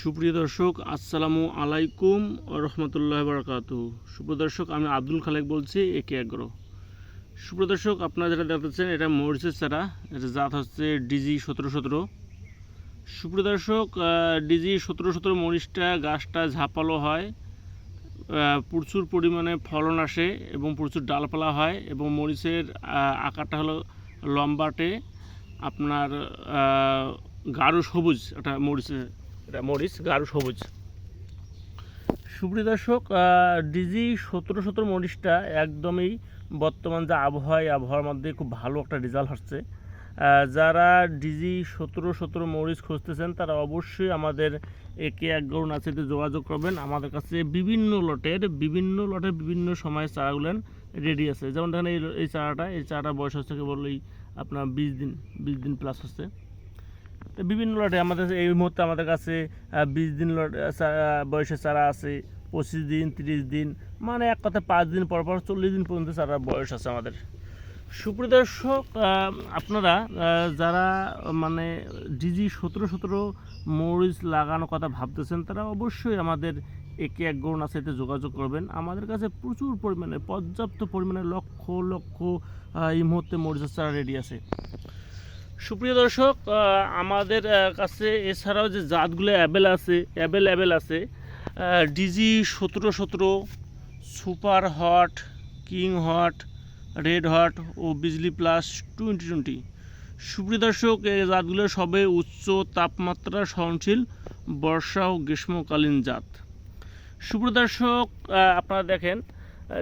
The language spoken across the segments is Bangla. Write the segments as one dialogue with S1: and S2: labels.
S1: সুপ্রিয় দর্শক, আসসালামু আলাইকুম রহমতুল্লাহ বারকাত সুপ্রিয় দর্শক, আমি আব্দুল খালেক বলছি একে এগ্রো সুপ্রিয় দর্শক, আপনারা যেটা দেখতেছেন এটা মরিচের চারা এটা জাত হচ্ছে ডিজি সতেরো সতেরো। সুপ্রিয় দর্শক ডিজি সতেরো সতেরো মরিচটা গাছটা ঝাপালো হয় প্রচুর পরিমাণে ফলন আসে এবং প্রচুর ডালপালা হয় এবং মরিচের আকারটা হলো লম্বাটে, আপনার গাঢ় সবুজ একটা মরিচের এটা মরিচ, গাঢ় সবুজ। সুপ্রিয় দর্শক ডিজি সতেরো সতেরো মরিচটা একদমই বর্তমান যে আবহাওয়া আবহাওয়ার মধ্যে খুব ভালো একটা রেজাল্ট হচ্ছে যারা ডিজি সতেরো সতেরো মরিচ খুঁজতেছেন, তারা অবশ্যই আমাদের একে এক গরুন আছে যোগাযোগ করবেন। আমাদের কাছে বিভিন্ন লটের বিভিন্ন লটের বিভিন্ন সময় চারাগুলো রেডি আছে। যেমন দেখেন এই এই চারাটা এই চারাটা বয়স হচ্ছে কেবল এই আপনার বিশ দিন বিশ দিন প্লাস হচ্ছে। তো বিভিন্ন লটে আমাদের এই মুহূর্তে আমাদের কাছে বিশ দিন লট বয়সের চারা আছে, পঁচিশ দিন, তিরিশ দিন মানে এক কথা পাঁচ দিন পর পর চল্লিশ দিন পর্যন্ত চারা বয়স আছে আমাদের। সুপ্রিয় দর্শক আপনারা যারা মানে ডিজি সতেরো সতেরো মরিচ লাগানোর কথা ভাবতেছেন, তারা অবশ্যই আমাদের একে এক আছে এতে যোগাযোগ করবেন। আমাদের কাছে প্রচুর পরিমাণে, পর্যাপ্ত পরিমাণে লক্ষ লক্ষ এই মুহূর্তে মরিচের চারা রেডি আছে। সুপ্রিয় দর্শক আমাদের কাছে এছাড়াও যে জাতগুলো অ্যাভেল আছে অ্যাভেলেবেল আছে ডিজি সতেরো সতেরো, super hot, king hot, red hot ও বিজলি প্লাস টোয়েন্টি টোয়েন্টি। সুপ্রিয় দর্শক, এই জাতগুলো সবে উচ্চ তাপমাত্রা সহনশীল বর্ষা ও গ্রীষ্মকালীন জাত। সুপ্রিয় দর্শক আপনারা দেখেন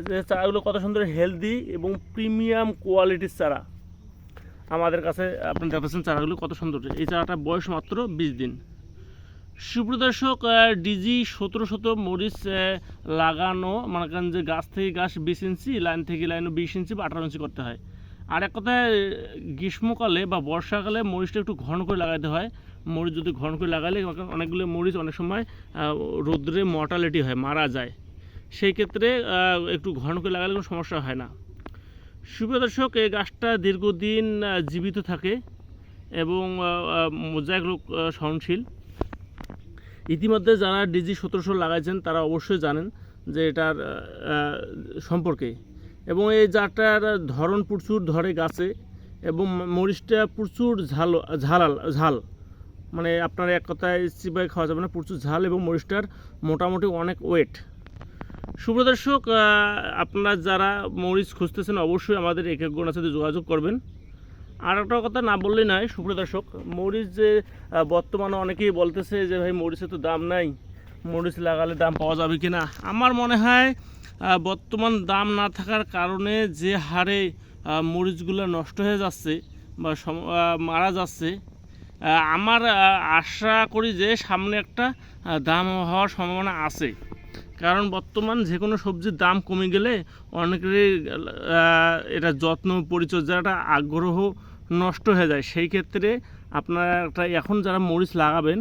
S1: যে চারাগুলো কত সুন্দর হেলদি এবং প্রিমিয়াম কোয়ালিটির চারা। আমাদের কাছে আপনি দেখতেছেন চারাগুলো কত সুন্দর। এই চারাটা বয়স মাত্র বিশ দিন। সুপ্রদর্শক ডিজি সতেরো শত মরিচ লাগানো, মনে করেন যে গাছ থেকে গাছ বিশ ইঞ্চি, লাইন থেকে লাইনও বিশ ইঞ্চি বা আঠারো ইঞ্চি করতে হয়। আর এক কথায়, গ্রীষ্মকালে বা বর্ষাকালে মরিচটা একটু ঘন করে লাগাতে হয়। মরিচ যদি ঘন করে লাগালে অনেকগুলো মরিচ অনেক সময় রৌদ্রে মর্টালিটি হয়, মারা যায়। সেই ক্ষেত্রে একটু ঘন করে লাগালে কোনো সমস্যা হয় না। সুপ্রিয় দর্শক, এই গাছটা দীর্ঘদিন জীবিত থাকে এবং মোজাইক রোগ সহনশীল। ইতিমধ্যে যারা ডিজি সতেরোশো লাগাইছেন, তারা অবশ্যই জানেন যে এটার সম্পর্কে। এবং এই জাতটার ধরন প্রচুর ধরে গাছে এবং মরিচটা প্রচুর ঝাল ঝালাল ঝাল। মানে আপনার এক কথায় চিবাই খাওয়া যাবে না, প্রচুর ঝাল এবং মরিচটার মোটামুটি অনেক ওয়েট সুপ্রদর্শক আপনারা যারা মরিচ খুঁজতেছেন, অবশ্যই আমাদের এক এক গোনার সাথে যোগাযোগ করবেন। আর একটা কথা না বললেই নয় সুপ্রদর্শক মরিচ যে বর্তমানে অনেকেই বলতেছে যে, ভাই, মরিচের তো দাম নাই। মরিচ লাগালে দাম পাওয়া যাবে কি না আমার মনে হয় বর্তমান দাম না থাকার কারণে যে হারে মরিচগুলো নষ্ট হয়ে যাচ্ছে বা মারা যাচ্ছে আমার আশা করি যে সামনে একটা দাম হওয়ার সম্ভাবনা আছে। কারণ বর্তমান যে কোনো সবজির দাম কমে গেলে অনেকেরই এটা যত্ন পরিচর্যাটা আগ্রহ নষ্ট হয়ে যায়, সেই ক্ষেত্রে আপনারা একটা, এখন যারা মরিচ লাগাবেন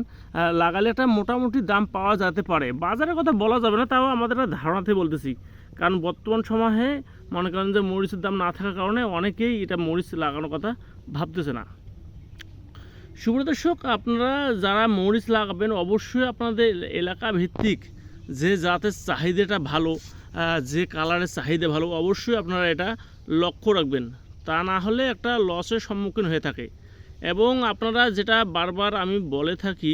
S1: লাগালে একটা মোটামুটি দাম পাওয়া যেতে পারে। বাজারের কথা বলা যাবে না, তাও আমাদের একটা ধারণাতে বলতেছি। কারণ বর্তমান সময়ে মনে করেন যে মরিচের দাম না থাকার কারণে অনেকেই এটা মরিচ লাগানোর কথা ভাবতেছে না। সুব্রত দর্শক, আপনারা যারা মরিচ লাগাবেন, অবশ্যই আপনাদের এলাকা ভিত্তিক যে জাতের চাহিদাটা ভালো যে কালারের চাহিদা ভালো, অবশ্যই আপনারা এটা লক্ষ্য রাখবেন। তা না হলে একটা লসের সম্মুখীন হয়ে থাকে। এবং আপনারা যেটা বারবার আমি বলে থাকি,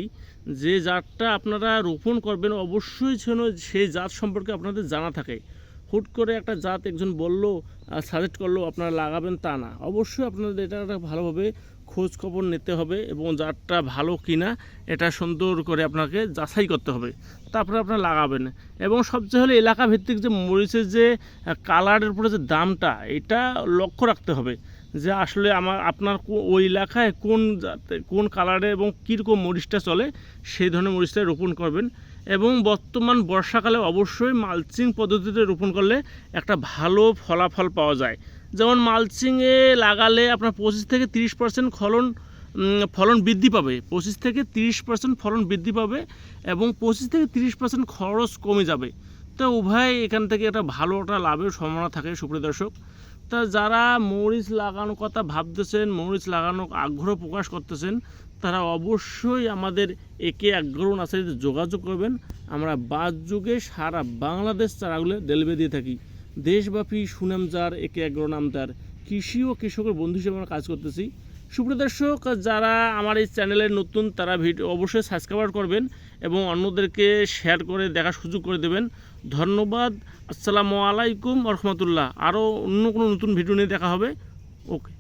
S1: যে জাতটা আপনারা রোপণ করবেন, অবশ্যই যেন সেই জাত সম্পর্কে আপনাদের জানা থাকে। হুট করে একটা জাত একজন বলল সাজেস্ট করল, আপনারা লাগাবেন তা না। অবশ্যই আপনাদের এটা একটা ভালোভাবে খোঁজ খবর নিতে হবে এবং জাতটা ভালো কিনা এটা সুন্দর করে আপনাকে যাচাই করতে হবে। তারপরে আপনারা লাগাবেন। এবং সবচেয়ে হলো এলাকা ভিত্তিক যে মরিচের যে কালারের উপরে যে দামটা, এটা লক্ষ্য রাখতে হবে যে আসলে আমার, আপনার ওই এলাকায় কোন কোন কালারে এবং কীরকম মরিচটা চলে, সেই ধরনের মরিচটা রোপণ করবেন। এবং বর্তমান বর্ষাকালে অবশ্যই মালচিং পদ্ধতিতে রোপণ করলে একটা ভালো ফলাফল পাওয়া যায়। যেমন মালচিংয়ে লাগালে আপনার পঁচিশ থেকে তিরিশ পার্সেন্ট ফলন ফলন বৃদ্ধি পাবে। পঁচিশ থেকে তিরিশ পার্সেন্ট ফলন বৃদ্ধি পাবে এবং পঁচিশ থেকে তিরিশ পার্সেন্ট খরচ কমে যাবে। তো উভয় এখান থেকে একটা ভালো একটা লাভের সম্ভাবনা থাকে সুপ্রিয় দর্শক। তা যারা মরিচ লাগানোর কথা ভাবতেছেন, মরিচ লাগানোর আগ্রহ প্রকাশ করতেছেন, তারা অবশ্যই আমাদের একে আগ্রহ নার্সারিতে যোগাযোগ করবেন। আমরা বাদ যুগে সারা বাংলাদেশ চারাগুলো ডেলিভারি দিয়ে থাকি। দেশব্যাপী সুনামজার একে নামদার কৃষি ও কৃষকের বন্ধু হিসেবে আমরা কাজ করতেছি। সুপ্রদর্শক যারা আমার এই চ্যানেলে নতুন, তারা ভিডিও অবশ্যই সাবস্ক্রাইব করবেন এবং অন্যদেরকে শেয়ার করে দেখার সুযোগ করে দেবেন। ধন্যবাদ। আসসালামু আলাইকুম রহমতুল্লাহ। আরও অন্য কোনো নতুন ভিডিও নিয়ে দেখা হবে। ওকে